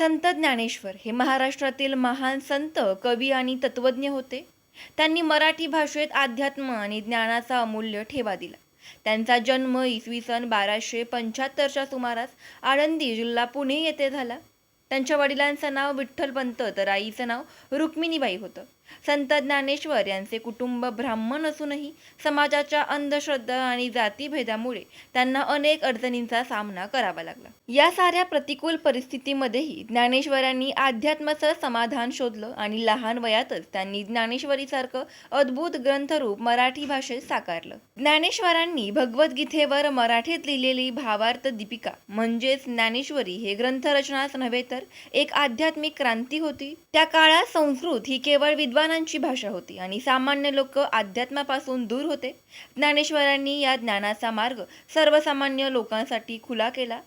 संत ज्ञानेश्वर हे महाराष्ट्रातील महान संत कवी आणि तत्वज्ञ होते. त्यांनी मराठी भाषेत अध्यात्म आणि ज्ञानाचा अमूल्य ठेवा दिला. त्यांचा जन्म इसवी सन बाराशे पंच्याहत्तरच्या सुमारास आळंदी जिल्हा पुणे येथे झाला. त्यांच्या वडिलांचं नाव विठ्ठलपंत तर आईचं नाव रुक्मिणीबाई होतं. संत ज्ञानेश्वर यांचे कुटुंब ब्राह्मण असूनही समाजाच्या अंधश्रद्धा आणि जातीभेदामुळे त्यांना अनेक अडचणींचा सामना करावा लागला. या साऱ्या प्रतिकूल परिस्थितीमध्येही ज्ञानेश्वरांनी अध्यात्माचं समाधान शोधलं आणि लहान वयातच त्यांनी ज्ञानेश्वरीसारखं अद्भुत ग्रंथरूप मराठी भाषेत साकारलं. ज्ञानेश्वरांनी भगवद्गीतेवर मराठीत लिहिलेली भावार्थ दीपिका म्हणजेच ज्ञानेश्वरी हे ग्रंथरचनाच नव्हे तर एक आध्यात्मिक क्रांती होती. त्या काळात संस्कृत ही केवळ विद्वानांची भाषा होती आणि सामान्य लोक अध्यात्मापासून दूर होते. ज्ञानेश्वरांनी या ज्ञानाचा मार्ग सर्वसामान्य लोकांसाठी खुला केला.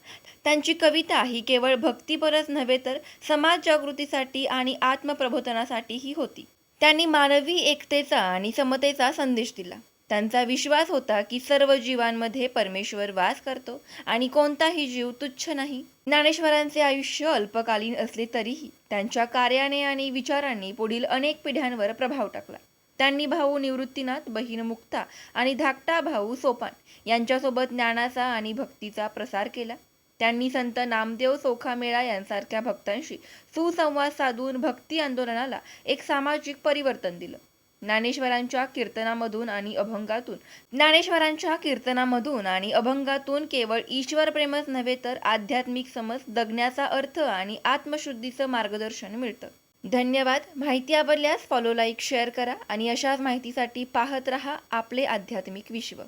त्यांची कविता ही केवळ भक्तीपरच नव्हे तर समाज जागृतीसाठी आणि आत्मप्रबोधनासाठीही होती. त्यांनी मानवी एकतेचा आणि समतेचा संदेश दिला. त्यांचा विश्वास होता की सर्व जीवांमध्ये परमेश्वर वास करतो आणि कोणताही जीव तुच्छ नाही. ज्ञानेश्वरांचे आयुष्य अल्पकालीन असले तरीही त्यांच्या कार्याने आणि विचारांनी पुढील अनेक पिढ्यांवर प्रभाव टाकला. त्यांनी भाऊ निवृत्तीनाथ बहीण मुक्ता आणि धाकटा भाऊ सोपान यांच्यासोबत ज्ञानाचा आणि भक्तीचा प्रसार केला. त्यांनी संत नामदेव सोखामेळा यांसारख्या भक्तांशी सुसंवाद साधून भक्ती आंदोलनाला एक सामाजिक परिवर्तन दिलं. ज्ञानेश्वरांच्या कीर्तनामधून आणि अभंगातून. ज्ञानेश्वरांच्या कीर्तनामधून आणि अभंगातून केवळ ईश्वर प्रेमच नव्हे तर आध्यात्मिक समज जगण्याचा अर्थ आणि आत्मशुद्धीचं मार्गदर्शन मिळतं. धन्यवाद. माहिती आवडल्यास फॉलो लाईक शेअर करा आणि अशाच माहितीसाठी पाहत रहा आपले आध्यात्मिक विश्व.